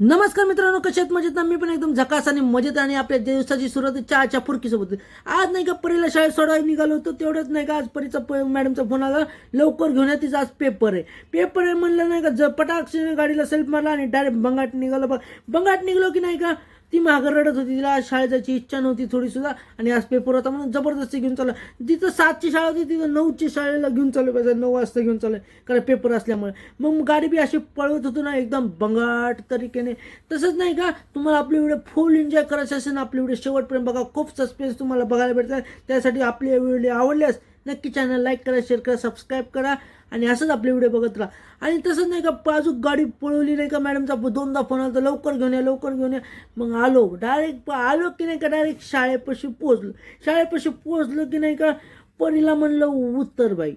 नमस्कार मित्रांनो कसे आहेत? मजेत ना? मी पण एकदम झकास आणि मजेत आणि आपल्या दिवसाची सुरुवात चहाच्या फुरकीसोबत. आज नाही का परीला शाळेत सोडायला निघालो होतो तेवढंच नाही का आज परीचा प मॅडमचा फोन आला. लवकर घेऊन या तिचा आज पेपर आहे. पेपर आहे म्हणलं नाही का ज पटाक्ष गाडीला सेल्फ मारला आणि डायरेक्ट बंगाट निघालो. बघ बंगाट निघलो की नाही का ती मागं रडत होती तिला आज शाळेत जायची इच्छा नव्हती थोडीसुद्धा. आणि आज पेपर होता म्हणून जबरदस्ती घेऊन चालला जिथं सातची शाळा होती तिथं नऊची शाळेला घेऊन चालू पाहिजे नऊ वाजता घेऊन चाललं कारण पेपर असल्यामुळे. मग गाडी बी अशी पळवत होतो ना एकदम बंगाट तरीकेने. तसंच नाही का तुम्हाला आपले व्हिडिओ फुल एन्जॉय करायचं असेल ना आपले व्हिडिओ शेवटपर्यंत बघा खूप सस्पेन्स तुम्हाला बघायला भेटतात त्यासाठी आपली व्हिडिओ आवडल्यास नक्की चॅनल लाईक करा शेअर करा सबस्क्राईब करा आणि असंच आपले व्हिडिओ बघत राहा. आणि तसंच नाही का बाजूक गाडी पळवली नाही का मॅडमचा दोनदा फोन आला तर लवकर घेऊन या लवकर घेऊन या. मग आलो डायरेक्ट आलो की नाही का डायरेक्ट शाळेपाशी पोचलो शाळेपाशी पोचलो की नाही का परीला म्हणलं उत्तर बाई.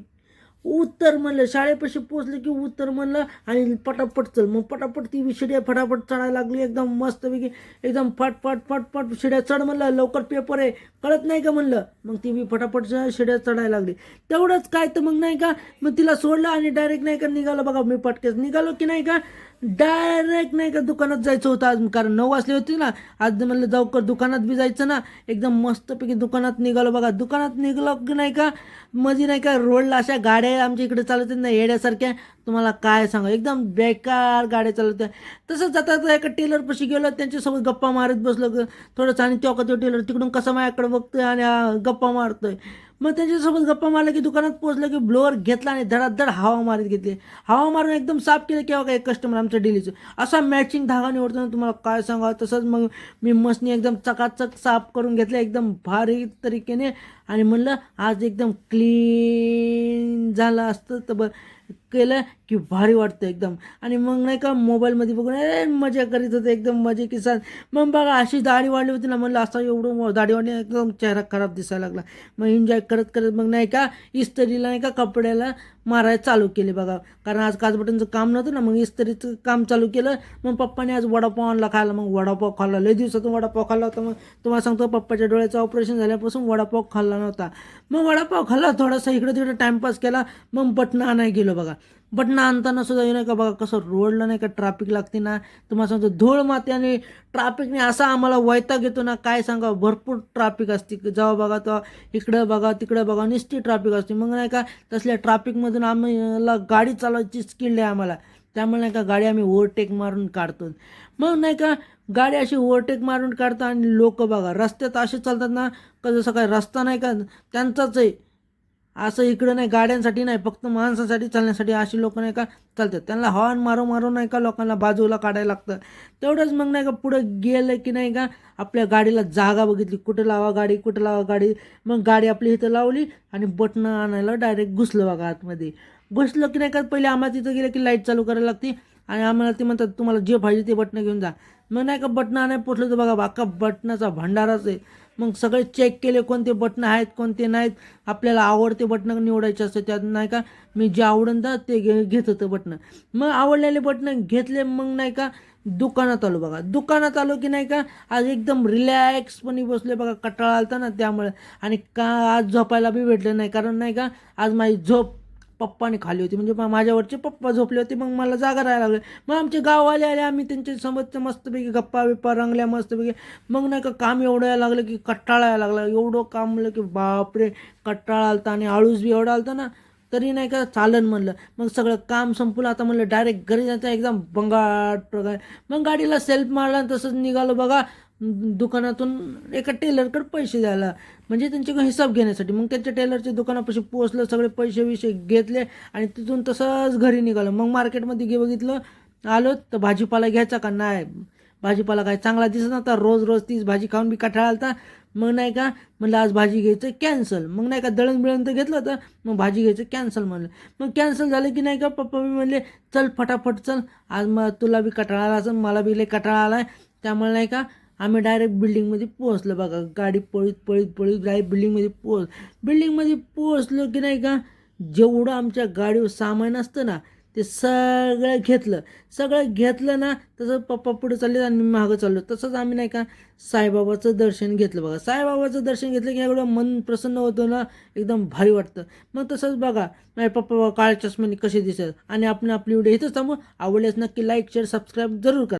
उत्तर म्हणलं शाळेपाशी पोचलं की उत्तर म्हणलं आणि पटापट चल. मग पटापट ती शिड्या फटाफट चढायला लागली एकदम मस्तपैकी एकदम फटफट फटफट शिड्या चढ म्हणलं लवकर पेपर आहे. कळत नाही का म्हणलं? मग ती मी फटाफट शिड्या चढायला लागली. तेवढंच काय तर मग नाही का मग तिला सोडलं आणि डायरेक्ट नाही का निघालं. बघा मी पटकेच निघालो की नाही का डायरेक्ट नाही का दुकानात जायचं होतं आज कारण नऊ वाजले होते ना. आज म्हणलं जाऊ कर दुकानात बी जायचं ना. एकदम मस्तपैकी दुकानात निघालो बघा. दुकानात निघालो की नाही का? मध्ये नाही का रोडला अशा गाड्या आमच्या इकडे चालत ना येड्यासारख्या. तुम्हाला काय सांगा? एकदम बेकार गाड्या चालवत्या तसंच जाता जाता एका टेलरपाशी गेलो त्यांच्यासोबत गप्पा मारत बसलो. थोडंसं आणि तेव्हा त्यो टेलर तिकडून कसं माझ्याकडे बघतोय आणि गप्पा मारतोय. मग त्यांच्यासोबत गप्पा मारल्या की दुकानात पोहोचलं की ब्लोअर घेतला आणि धडाधड हवा मारत घेतली. हवा मारून एकदम साफ केलं किंवा काय कस्टमर आमच्या डेलीचं असा मॅचिंग धागा निवडतो ना तुम्हाला काय सांगावं? तसंच मग मी मसनी एकदम चकाचक साफ करून घेतलं एकदम भारी तरीकेने. आणि म्हणलं आज एकदम क्लीन झालं असतं तर ब केलं की भारी वाटतं एकदम. आणि मग नाही का मोबाईलमध्ये बघून ए मजा करीत होते एकदम मजे किसान मग बघा अशी दाढी वाढली होती ना म्हणलं असं एवढं दाढी वाढली एकदम चेहरा खराब दिसायला लागला. मग एन्जॉय करत करत मग नाही का इस्त्रीला नाही का कपड्याला मारायला चालू केले बघा. कारण आज काजबटनचं काम नव्हतं ना मग इस्त्रीचं काम चालू केलं. मग पप्पाने आज वडापाव आणला खायला मग वडापाव खाल्ला. लय दिवसातून वडापाव खाल्ला होता. मग तुम्हाला सांगतो पप्पाच्या डोळ्याचं ऑपरेशन झाल्यापासून वडापाव खाल्ला नव्हता. मग वडापाव खाल्ला थोडासा इकडं तिकडे टाईमपास केला मग बटणं आणायला गेलो बघा. बटणं आणताना सुद्धा नाही का बघा कसं रोडला नाही का ट्रॅफिक लागते ना तुम्हाला सांगतो धूळ मात्याने ट्रॅफिकने असा आम्हाला वैताग येतो ना काय सांगा भरपूर ट्रॅफिक असते. जेव्हा बघा तेव्हा इकडं बघा तिकडं बघा निस्ती ट्रॅफिक असते. मग नाही का तसल्या ट्रॅफिकमधून आम्हाला गाडी चालवायची स्किल आहे आम्हाला. त्यामुळे नाही का गाडी आम्ही ओव्हरटेक मारून काढतो. मग नाही का गाडी अशी ओव्हरटेक मारून काढतो आणि लोक बघा रस्त्यात असे चालतात ना का जसं काय रस्ता नाही का त्यांचाच आहे. असं इकडं नाही गाड्यांसाठी नाही फक्त माणसासाठी चालण्यासाठी अशी लोक नाही का चालतात. त्यांना हॉर्न मारू मारू नाही का लोकांना बाजूला काढायला लागतं. तेवढंच मग नाही का पुढं गेलं की नाही का आपल्या गाडीला जागा बघितली. कुठं लावा गाडी कुठं लावा गाडी. मग गाडी आपली इथं लावली आणि बटणं आणायला डायरेक्ट घुसलं बघा आतमध्ये. घुसलं की नाही का पहिले आम्हाला तिथं गेलं की लाइट चालू करायला लागते. आणि आम्हाला ते म्हणतात तुम्हाला जे पाहिजे ते बटणं घेऊन जा. मग नाही का बटणं नाही पोचलं तर बघा बाका बटनाचा भंडाराच आहे. मग सगळे चेक केले कोणते बटणं आहेत कोणते नाहीत. आपल्याला आवडते बटणं निवडायचे असते त्यात नाही का मी जे आवडून तर ते घे घेत होतं बटणं मग आवडलेले बटणं घेतले मग नाही का दुकानात आलो बघा. दुकानात आलो की नाही का आज एकदम रिलॅक्सपणे बसले बघा कटाळा आलता ना त्यामुळे. आणि का आज झोपायला बी भेटलं नाही कारण नाही का आज माझी झोप पप्पाने खाली होती. म्हणजे माझ्यावरचे पप्पा झोपले होते मग मला जागा राहायला लागले. मग आमचे गाववाले आले आम्ही त्यांच्या मस्तपैकी गप्पा बिप्पा रंगल्या मस्तपैकी. मग नाही का काम एवढं यायला लागलं की कट्टाळा यायला लागला. एवढं काम म्हणलं की बापरे कट्टाळा आलता आणि आळूस बी एवढा आलता ना तरी नाही का चालन म्हणलं. मग सगळं काम संपलं आता म्हणलं डायरेक्ट घरी जायचं एकदम बंगाट प्रकार. मग गाडीला सेल्फ मारला तसंच निघालो बघा. दुकानातून एका टेलरकडे पैसे द्यायला. म्हणजे त्यांच्याकडे हिसाब घेण्यासाठी. मग त्यांच्या टेलरच्या दुकानापाशी पोचलं सगळे पैसे विषय घेतले आणि तिथून तसंच घरी निघालं. मग मार्केटमध्ये गे बघितलं आलो तर भाजीपाला घ्यायचा का? नाही. भाजीपाला काय चांगला दिसत नव्हता. रोज रोज तीच भाजी खाऊन बी कठाळा आलता. मग नाही का? म्हणलं आज भाजी घ्यायचं कॅन्सल मग नाही का दळण बिळण तर घेतलं होतं. मग भाजी घ्यायचं कॅन्सल म्हणलं. मग कॅन्सल झालं की नाही का पप्पा मी म्हणले चल फटाफट चल. आज मग तुला बी कटाळा आला असं मला बी लई कटाळा आला आहे त्यामुळे नाही का आम्ही डायरेक्ट बिल्डिंगमध्ये पोहोचलो बघा. गाडी पळीत पळीत पळीत डायरेक्ट बिल्डिंगमध्ये पोहोच बिल्डिंगमध्ये पोहोचलो की नाही का जेवढं आमच्या गाडीवर सामान असतं ना ते सगळं घेतलं. सगळं घेतलं ना तसं पप्पा पुढे चालले आणि मी मागं चाललो. तसंच आम्ही नाही का साईबाबाचं दर्शन घेतलं बघा. साईबाबाचं दर्शन घेतलं की एवढं मन प्रसन्न होतं ना एकदम भारी वाटतं. मग तसंच बघा माझे पप्पा काळ्या चष्म्याने कसे दिसत आणि आपण आपली व्हिडिओ इथंच थांबू. आवडल्यास नक्की लाईक शेअर सबस्क्राईब जरूर करा.